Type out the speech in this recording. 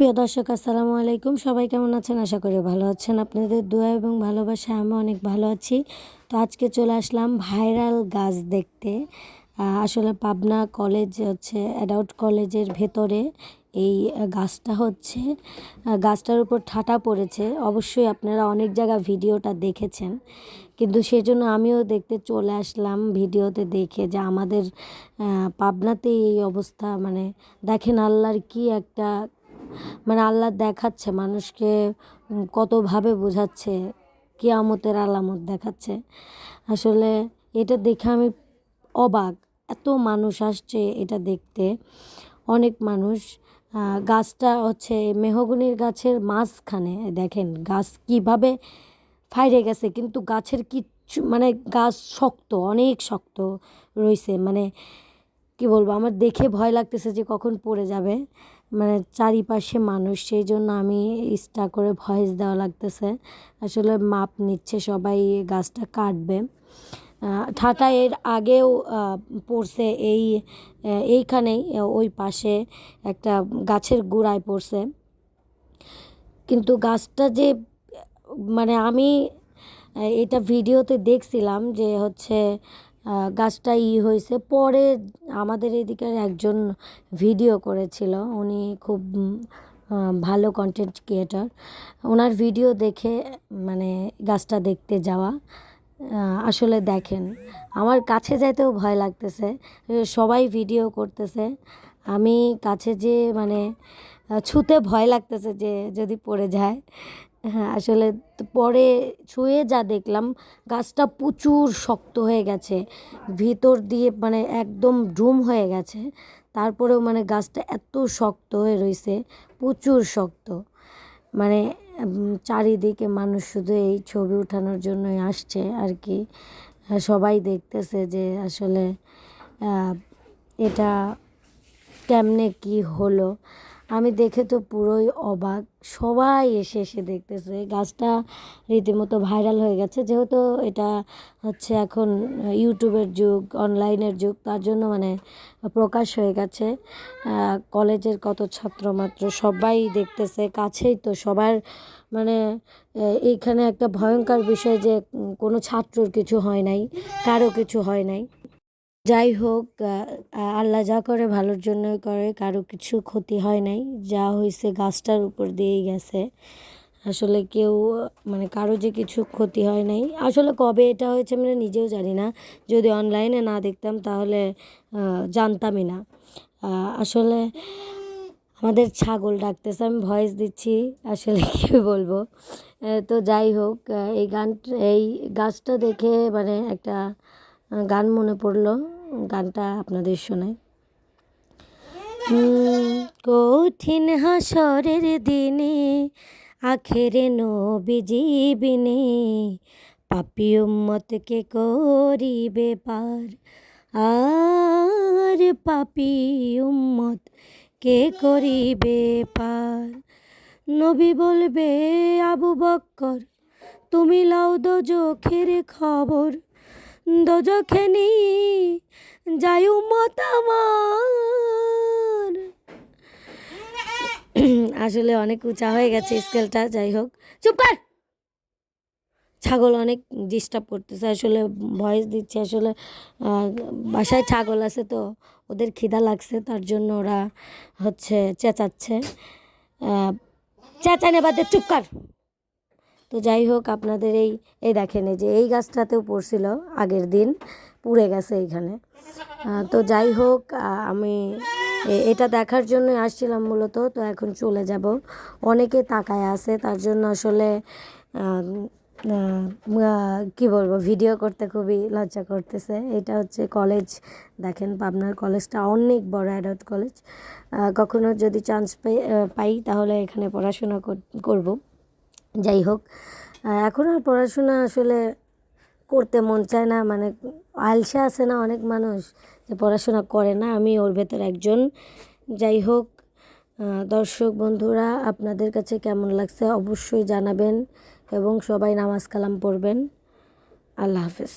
প্রিয় দর্শক, আসসালামু আলাইকুম। সবাই কেমন আছেন? আশা করি ভালো আছেন। আপনাদের দোয়া এবং ভালোবাসা আমি অনেক ভালো আছি। তো আজকে চলে আসলাম ভাইরাল গাছ দেখতে। আসলে পাবনা কলেজ হচ্ছে অ্যাডাউট কলেজের ভেতরে এই গাছটা হচ্ছে। গাছটার উপর ঠাটা পড়েছে। অবশ্যই আপনারা অনেক জায়গা ভিডিওটা দেখেছেন। কিন্তু সেজন্য আমিও দেখতে চলে আসলাম ভিডিওতে দেখে যে আমাদের পাবনাতে এই অবস্থা। মানে দেখেন আল্লাহর কি একটা মানে আল্লাহ দেখাচ্ছে, মানুষকে কতভাবে বোঝাচ্ছে, কিয়ামতের আলামত দেখাচ্ছে। আসলে এটা দেখে আমি অবাক, এত মানুষ আসছে এটা দেখতে। অনেক মানুষ গাছটা হচ্ছে মেহগনির গাছের মাঝখানে, দেখেন গাছ কীভাবে ফাইরে গেছে, কিন্তু গাছের কিচ্ছু মানে গাছ শক্ত, অনেক শক্ত রয়েছে মানে কি বলব, আমার দেখে ভয় লাগতেছে যে কখন পড়ে যাবে। মানে চারিপাশে মানুষ, সেই জন্য আমি ইস্টা করে ভয়েস দেওয়া লাগতেছে। আসলে মাপ নিচ্ছে সবাই, গাছটা কাটবে। ঠাটা এর আগেও পড়ছে এই এইখানেই ওই পাশে একটা গাছের গোড়ায় পড়ছে। কিন্তু গাছটা যে মানে আমি এটা ভিডিওতে দেখছিলাম যে হচ্ছে গাছটা ই হয়েছে। পরে আমাদের এদিকের একজন ভিডিও করেছিল। উনি খুব ভালো কন্টেন্ট ক্রিয়েটর ওনার ভিডিও দেখে মানে গাছটা দেখতে যাওয়া আসলে দেখেন, আমার কাছে যাইতেও ভয় লাগতেছে। সবাই ভিডিও করতেছে। আমি কাছে যে মানে ছুতে ভয় লাগতেছে যে, যদি পড়ে যায়। হ্যাঁ আসলে পরে ছুঁয়ে যা দেখলাম, গাছটা প্রচুর শক্ত হয়ে গেছে। ভিতর দিয়ে মানে একদম ডুম হয়ে গেছে। তারপরেও মানে গাছটা এত শক্ত হয়ে রয়েছে প্রচুর শক্ত। মানে চারিদিকে মানুষ শুধু এই ছবি উঠানোর জন্যই আসছে আর কি। সবাই দেখতেছে যে আসলে এটা কেমনে কি হলো। আমি দেখে তো পুরোই অবাক। সবাই এসে এসে দেখতেছে। গাছটা রীতিমতো ভাইরাল হয়ে গেছে। যেহেতু এটা হচ্ছে এখন ইউটিউবের যুগ, অনলাইনের যুগ, তার জন্য মানে প্রকাশ হয়ে গেছে। কলেজের কত ছাত্র মাত্র সবাই দেখতেছে। কাছেই তো সবার মানে এইখানে একটা ভয়ঙ্কর বিষয় যে কোনো ছাত্রর কিছু হয় নাই, কারও কিছু হয় নাই। যাই হোক আল্লাহ যা করে ভালোর জন্য করে, কারও কিছু ক্ষতি হয় নাই। যা হয়েছে গাছটার উপর দিয়েই গেছে। আসলে কেউ মানে কারও যে কিছু ক্ষতি হয় নাই। আসলে কবে এটা হয়েছে আমরা নিজেও জানি না। যদি অনলাইনে না দেখতাম তাহলে জানতামই না। আসলে আমাদের ছাগল ডাকতেছে, আমি ভয়েস দিচ্ছি, আসলে কী বলব? তো যাই হোক এই গান, এই গাছটা দেখে মানে একটা গান মনে পড়ল। গানটা আপনাদের শোনাই। কঠিন হাসরের দিনে, আখেরে নবীজি বিনে, পাপি উম্মতকে করিবে পার। আর পাপি উম্মত কে করিবে পার। নবী বলবে, আবু বক্কর, তুমি লাও দোজখের খবর। দোজখে নি যাই উম্মত আমার। আসলে অনেক উঁচা হয়ে গেছে স্কেলটা, যাই হোক। চুপ কর! ছাগল অনেক ডিস্টার্ব করতেছে, আসলে ভয়েস দিচ্ছে, আসলে বাসায় ছাগল আছে তো, ওদের খিদা লাগছে, তার জন্য ওরা হচ্ছে চেঁচাচ্ছে। চেঁচানে বাদে চুপ কর! তো যাই হোক, আপনাদের এই এই দেখেন এই যে এই গাছটাতেও পড়ছিল, আগের দিন পুড়ে গেছে এইখানে। তো যাই হোক আমি এটা দেখার জন্যই আসছিলাম মূলত, তো এখন চলে যাব। অনেকে তাকায় আছে, তার জন্য আসলে কি বলব, ভিডিও করতে খুবই লজ্জা করতেছে। এটা হচ্ছে কলেজ, দেখেন পাবনার কলেজটা অনেক বড় অ্যাডাল্ট কলেজ। কখনো যদি চান্স পাই, তাহলে এখানে পড়াশোনা কর- করব। যাই হোক এখন আর পড়াশোনা আসলে করতে মন চায় না। মানে আলসা আসে না অনেক মানুষ যে পড়াশোনা করে না। আমি ওর ভেতর একজন। যাই হোক দর্শক বন্ধুরা, আপনাদের কাছে কেমন লাগছে অবশ্যই জানাবেন এবং সবাই নামাজ কালাম পড়বেন। আল্লাহ হাফেজ।